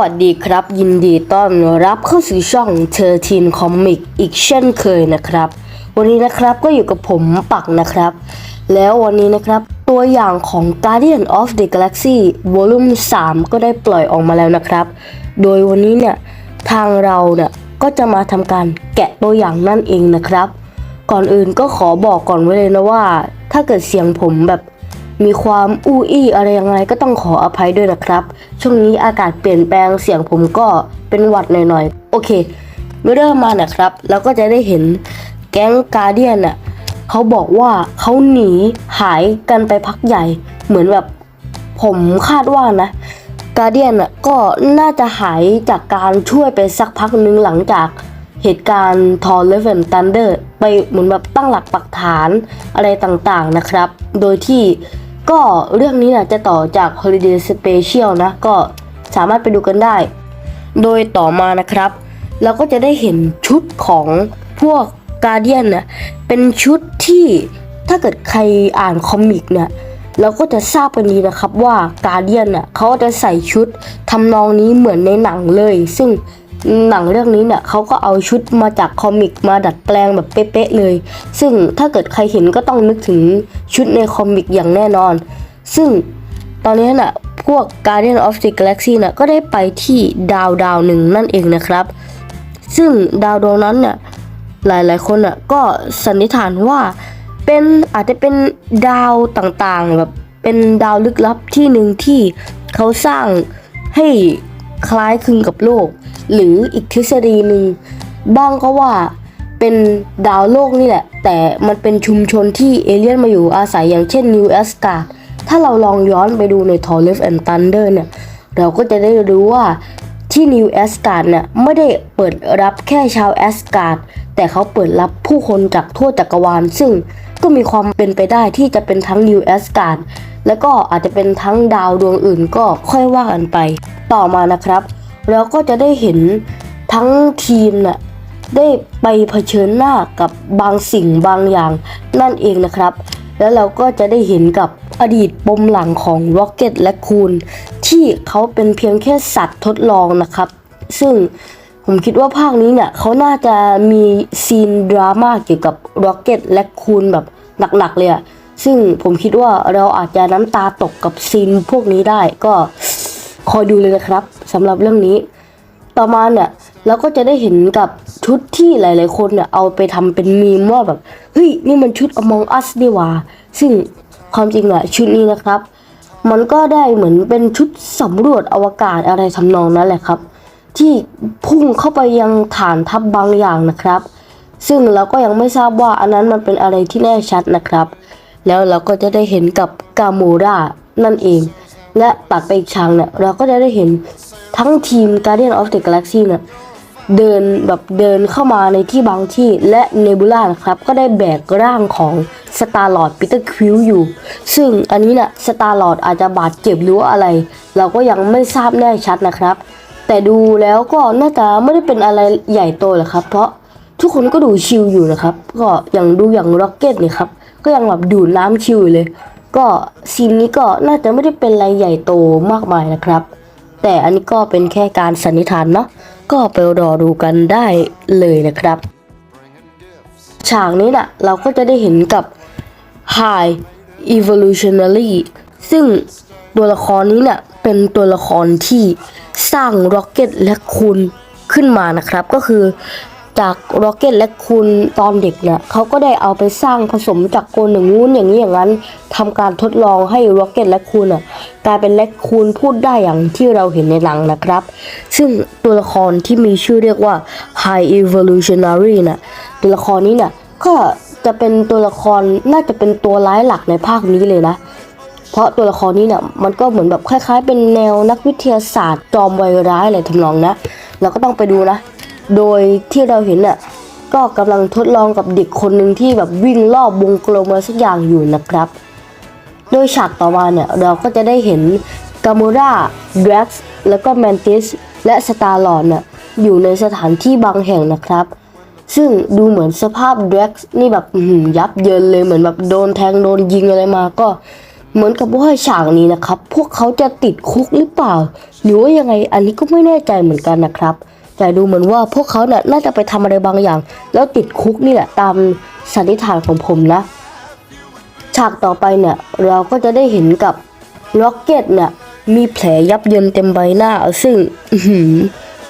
วัสดีครับ ยินดีต้อนรับเข้าสู่ช่องเธอร์ทีนคอมิกอีกเช่นเคยนะครับ วันนี้นะครับก็อยู่กับผมปักนะครับ แล้ววันนี้นะครับตัวอย่างของ Guardian of the Galaxy Volume 3 ก็ได้ปล่อยออกมาแล้วนะครับ โดยวันนี้เนี่ยทางเราเนี่ยก็จะมาทำการแกะตัวอย่างนั่นเองนะครับ ก่อนอื่นก็ขอบอกก่อนไว้เลยนะว่า ถ้าเกิดเสียงผมแบบ มีความอู้อี้อะไรยังไงก็ต้องขออภัยด้วยนะครับ ช่วงนี้อากาศเปลี่ยนแปลงเสียงผมก็เป็นหวัดหน่อยๆ โอเคเมื่อเริ่มมานะครับเราก็จะได้เห็นแก๊งกาเดียนน่ะเขาบอกว่าเขาหนีหายกันไปพักใหญ่ เหมือนแบบผมคาดว่านะกาเดียนอะก็น่าจะหายจากการช่วยไปสักพักหนึ่งหลังจากเหตุการณ์ทอร์เลเวนตันเดอร์ไปเหมือนแบบตั้งหลักปักฐานอะไรต่างๆนะครับ โดยที่ ก็เรื่องนี้นะจะต่อจาก Holiday Special นะ ก็สามารถไปดูกันได้ โดยต่อมานะครับ เราก็จะได้เห็นชุดของพวกกาเดียนน่ะเป็นชุดที่ถ้าเกิดใครอ่านคอมิกเนี่ยเราก็จะทราบกันดีนะครับว่ากาเดียนน่ะเขาจะใส่ชุดทำนองนี้เหมือนในหนังเลย ซึ่ง หนังเรื่องนี้เนี่ยเขาก็เอาชุดมาจากคอมิกมาดัดแปลงแบบเป๊ะๆเลย ซึ่งถ้าเกิดใครเห็นก็ต้องนึกถึงชุดในคอมิกอย่างแน่นอน ซึ่งตอนนี้น่ะพวก Guardian of the Galaxy น่ะก็ได้ไปที่ดาวดาวหนึ่งนั่นเองนะครับ ซึ่งดาวดวงนั้นเนี่ยหลายๆคนอะก็สันนิษฐานว่าเป็นอาจจะเป็นดาวต่างๆแบบเป็นดาวลึกลับที่หนึ่งที่เขาสร้างให้คล้ายคลึงกับโลก หรืออีกทฤษฎีหนึ่งบ้างก็ว่าเป็นดาวโลกนี่แหละ แต่มันเป็นชุมชนที่เอเลี่ยนมาอยู่อาศัยอย่างเช่นนิวแอสการ์ดถ้าเราลองย้อนไปดูใน t o r l e f and Thunder เนี่ย เราก็จะได้รู้ว่าที่นิวแอสการ์ดเนี่ยไม่ได้เปิดรับแค่ชาวแอสการ์ดแต่เขาเปิดรับผู้คนจากทั่วจักรวาล ซึ่งก็มีความเป็นไปได้ที่จะเป็นทั้งนิวแอสการ์ดแล้วก็อาจจะเป็นทั้งดาวดวงอื่นก็ค่อยว่ากันไป ต่อมานะครับ เราก็จะได้เห็นทั้งทีมน่ะได้ไปเผชิญหน้ากับบางสิ่งบางอย่างนั่นเองนะครับ แล้วเราก็จะได้เห็นกับอดีตปมหลังของ Rocket และคูนที่เขาเป็นเพียงแค่สัตว์ทดลองนะครับ ซึ่งผมคิดว่าภาคนี้เนี่ยเขาน่าจะมีซีนดราม่าเกี่ยวกับ Rocket และคูนแบบหนักๆเลยอะซึ่งผมคิดว่าเราอาจจะน้ำตาตกกับซีนพวกนี้ได้ก็ คอยดูเลยนะครับสำหรับเรื่องนี้ ต่อมาเนี่ยเราก็จะได้เห็นกับชุดที่หลาย ๆ คนเนี่ยเอาไปทำเป็นมีมว่าแบบเฮ้ยนี่มันชุด Among Us ดีหว่าซึ่งความจริงอะชุดนี้นะครับ มันก็ได้เหมือนเป็นชุดสำรวจอวกาศอะไรทำนองนั้นแหละครับ ที่พุ่งเข้าไปยังฐานทัพบบางอย่างนะครับ ซึ่งเราก็ยังไม่ทราบว่าอันนั้นมันเป็นอะไรที่แน่ชัดนะครับ แล้วเราก็จะได้เห็นกับกาโมรานั่นเอง และตัดไปอีกฉากเนี่ยเราก็จะได้เห็นทั้งทีม Guardian of the Galaxy เนี่ยเดินแบบเดินเข้ามาในที่บางที่และเนบูล่านะครับ ก็ได้แบกร่างของสตาร์ลอ d ปีเตอร์ควิลอยู่ ซึ่งอันนี้เนี่ยสตาร์ลอ d อาจจะบาดเจ็บหรืออะไร เราก็ยังไม่ทราบแน่ชัดนะครับ แต่ดูแล้วก็น่าจะไม่ได้เป็นอะไรใหญ่โตหรอกครับ เพราะทุกคนก็ดูชิลอยู่นะครับ ก็อย่างดูอย่างร็อกเก็ตเนี่ยครับ ก็ยังแบบดูดน้ำชิลอยู่เลย ก็ซีนนี้ก็น่าจะไม่ได้เป็นอะไรใหญ่โตมากมายนะครับ แต่อันนี้ก็เป็นแค่การสันนิษฐานเนาะก็ไปรอดูกันได้เลยนะครับ ฉากนี้น่ะเราก็จะได้เห็นกับ High Evolutionary ซึ่งตัวละครนี้เนี่ยเป็นตัวละครที่สร้างร็อกเก็ตและคุณขึ้นมานะครับ ก็คือ จากโรเก็ตและคุณตอนเด็กเนี่ยเขาก็ได้เอาไปสร้างผสมจากโกนอย่างงู้นอย่างนี้อย่างนั้นทำการทดลองให้โรเก็ตและคุณอะกลายเป็นและคูนพูดได้อย่างที่เราเห็นในหนังนะครับ ซึ่งตัวละครที่มีชื่อเรียกว่า High Evolutionary น่ะตัวละครนี้เนี่ยก็จะเป็นตัวละครน่าจะเป็นตัวร้ายหลักในภาคนี้เลยนะเพราะตัวละครนี้เนี่ยมันก็เหมือนแบบคล้าย ๆ เป็นแนวนักวิทยาศาสตร์จอมวัยร้ายอะไรทำนองนะเราก็ต้องไปดูนะ โดยที่เราเห็นน่ะก็กำลังทดลองกับเด็กคนหนึ่งที่แบบวิ่งรอบวงกลมอะไรสักอย่างอยู่นะครับ โดยฉากต่อมาเนี่ยเราก็จะได้เห็นกามูราดร็กซ์แล้วก็แมนติสและสตาร์ลอดเนี่ยอยู่ในสถานที่บางแห่งนะครับ ซึ่งดูเหมือนสภาพดร็กซ์นี่แบบยับเยินเลยเหมือนแบบโดนแทงโดนยิงอะไรมาก็เหมือนกับว่าฉากนี้นะครับ พวกเขาจะติดคุกหรือเปล่า หรือว่ายังไงอันนี้ก็ไม่แน่ใจเหมือนกันนะครับ แต่ดูเหมือนว่าพวกเขาเนี่ยน่าจะไปทำอะไรบางอย่าง แล้วติดคุกนี่แหละตามสันนิษฐานของผมนะ ฉากต่อไปเนี่ยเราก็จะได้เห็นกับล็อกเก็ตเนี่ยมีแผลยับเยินเต็มใบหน้าซึ่ง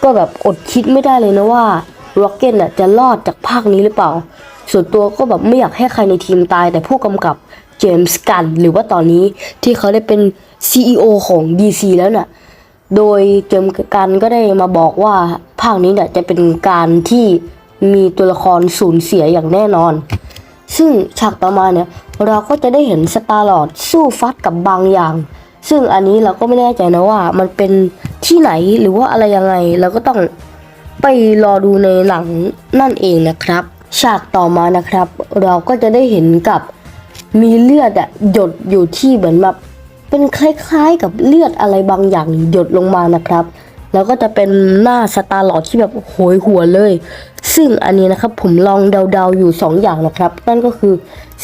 ก็แบบอดคิดไม่ได้เลยนะว่าล็อกเก็ตเนี่ยจะรอดจากภาคนี้หรือเปล่า ส่วนตัวก็แบบไม่อยากให้ใครในทีมตาย แต่ผู้กำกับเจมส์กัน หรือว่าตอนนี้ที่เขาได้เป็น CEO ของ DC แล้วเนี่ยโดยเจมส์กันก็ได้มาบอกว่า ภาคนี้เนี่ยจะเป็นการที่มีตัวละครสูญเสียอย่างแน่นอน ซึ่งฉากต่อมาเนี่ยเราก็จะได้เห็นสตาร์ลอดสู้ฟัดกับบางอย่าง ซึ่งอันนี้เราก็ไม่แน่ใจนะว่ามันเป็นที่ไหนหรือว่าอะไรยังไง เราก็ต้องไปรอดูในหนังนั่นเองนะครับ ฉากต่อมานะครับ เราก็จะได้เห็นกับมีเลือดอะหยดอยู่ที่เหมือนแบบเป็นคล้ายๆกับเลือดอะไรบางอย่างหยดลงมานะครับ แล้วก็จะเป็นหน้าสตาร์หลอดที่แบบโหยหัวเลย ซึ่งอันนี้นะครับผมลองเดาๆอยู่ 2 อย่างนะครับ นั่นก็คือ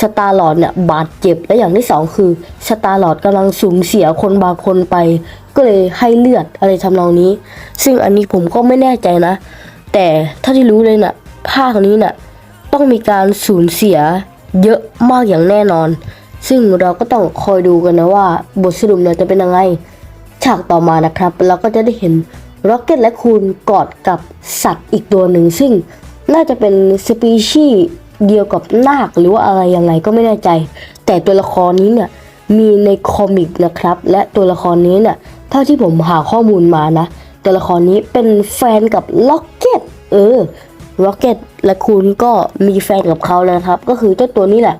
สตาร์หลอดเนี่ยบาดเจ็บ และอย่างที่ 2 คือสตาร์หลอดกำลังสูญเสียคนบางคนไป ก็เลยให้เลือดอะไรทำนองนี้ ซึ่งอันนี้ผมก็ไม่แน่ใจนะ แต่เท่าที่รู้เลยนะ่ะภาคนี้น่ะต้องมีการสูญเสียเยอะมากอย่างแน่นอน ซึ่งเราก็ต้องคอยดูกันนะว่า บทสรุปเนี่ยจะเป็นยังไง ฉากต่อมานะครับ เราก็จะได้เห็นร็อกเก็ตและคูนกอดกับสัตว์อีกตัวหนึ่ง ซึ่งน่าจะเป็นสปีชีส์เดียวกับนาคหรือว่าอะไรยังไงก็ไม่แน่ใจ แต่ตัวละครนี้เนี่ยมีในคอมิกนะครับ และตัวละครนี้เนี่ยเท่าที่ผมหาข้อมูลมานะ ตัวละครนี้เป็นแฟนกับล็อกเก็ตเออล็อกเก็ตและคูนก็มีแฟนกับเขาแล้วครับ ก็คือเจ้าตัวนี้แหละ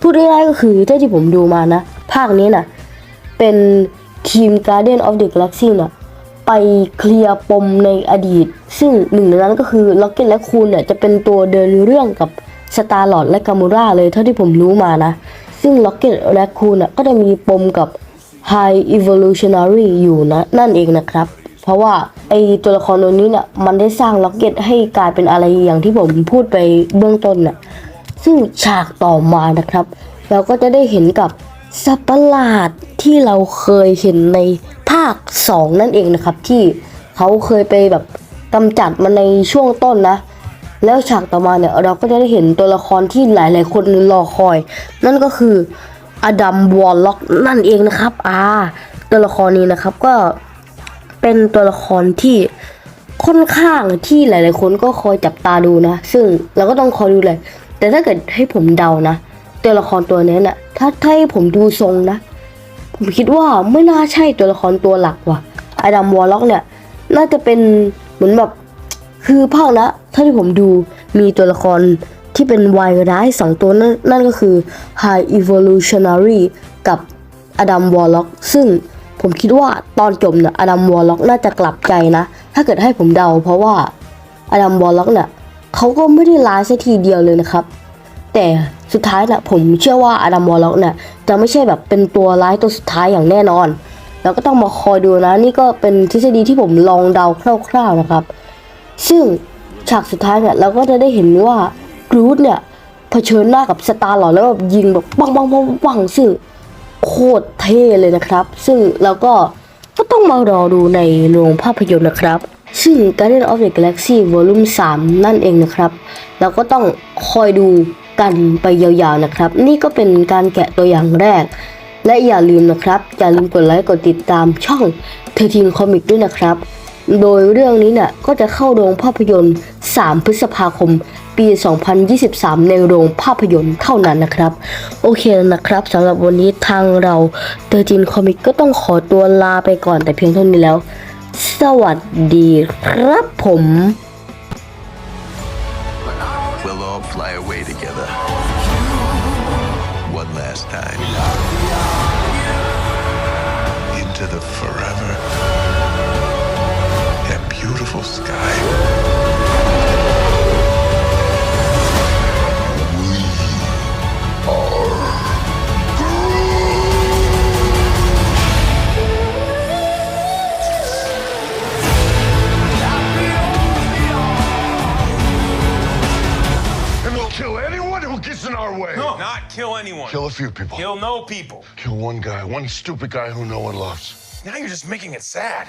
พูดง่ายๆก็คือเท่าที่ผมดูมานะ ภาคนี้น่ะเป็น ทีม Guardian of the Galaxy น่ะไปเคลียร์ปมในอดีต ซึ่งหนึ่งในนั้นก็คือล็อกเก็ตและคูนเนี่ยจะเป็นตัวเดินเรื่องกับสตาร์ลอ d และกามูราเลยเท่าที่ผมรู้มานะ ซึ่งล็อกเก็ตและคูนน่ะก็จะมีปมกับ High Evolutionary อยู่นะ นั่นเองนะครับ เพราะว่าไอตัวละครตัวนี้เนี่ยมันได้สร้างล็อกเก็ตให้กลายเป็นอะไรอย่างที่ผมพูดไปเบื้องต้นน่ะซึ่งฉากต่อมานะครับ เราก็จะได้เห็นกับ สัตว์ประหลาดที่เราเคยเห็นในภาค 2 นั่นเองนะครับ ที่เขาเคยไปแบบกำจัดมันในช่วงต้นนะ แล้วฉากต่อมาเนี่ยเราก็จะได้เห็นตัวละครที่หลาย ๆ คนรอคอย นั่นก็คืออดัมวอลล็อกนั่นเองนะครับอ่าตัวละครนี้นะครับก็เป็นตัวละครที่ค่อนข้างที่หลาย ๆ คนก็คอยจับตาดูนะ ซึ่งเราก็ต้องคอยดูเลย แต่ถ้าเกิดให้ผมเดานะ ตัวละครตัวนี้น่ะถ้าถ้าให้ผมดูทรงนะ ผมคิดว่าไม่น่าใช่ตัวละครตัวหลักว่ะอดัมวอลล็อกเนี่ย น่าจะเป็นเหมือนแบบคือภาคละเท่าที่ผมดูมีตัวละครที่เป็นวายร้ายสองตัวนั่นนั่นก็คือ High Evolutionary กับอดัมวอลล็อกซึ่งผมคิดว่าตอนจบเนี่ยอดัมวอลล็อกน่าจะกลับใจนะ ถ้าเกิดให้ผมเดาเพราะว่าอดัมวอลล็อกเนี่ยเขาก็ไม่ได้ร้ายสักทีเดียวเลยนะครับ แต่สุดท้ายนะผมเชื่อว่าอดัมวอลล็อกเนี่ยจะไม่ใช่แบบเป็นตัวร้ายตัวสุดท้ายอย่างแน่นอน แล้วก็ต้องมาคอยดูนะ นี่ก็เป็นทฤษฎีที่ผมลองเดาคร่าวๆนะครับ ซึ่งฉากสุดท้ายเนี่ยเราก็จะได้เห็นว่ากรูดเนี่ยเผชิญหน้ากับสตาร์หลอดแล้วแบบยิงแบบปังปังปังปังซึ่งโคตรเท่เลยนะครับ ซึ่งเราก็ก็ต้องมารอดูในโรงภาพยนตร์นะครับ ซึ่ง Guardian of the Galaxy Volume 3 นั่นเองนะครับ เราก็ต้องคอยดู กันไปยาวๆนะครับ นี่ก็เป็นการแกะตัวอย่างแรก และอย่าลืมนะครับ อย่าลืมกดไลค์กดติดตามช่องเทอร์ทีนคอมิกด้วยนะครับ โดยเรื่องนี้เนี่ยก็จะเข้าโรงภาพยนตร์ 3 พฤษภาคม ปี 2023 ในโรงภาพยนตร์เท่านั้นนะครับ โอเคนะครับสำหรับวันนี้ทางเราเตอร์จินคอมิกก็ต้องขอตัวลาไปก่อนแต่เพียงเท่านี้แล้ว สวัสดีครับผม last time. Into the forever and beautiful sky. Kill a few people. Kill no people. Kill one guy, one stupid guy who no one loves. Now you're just making it sad.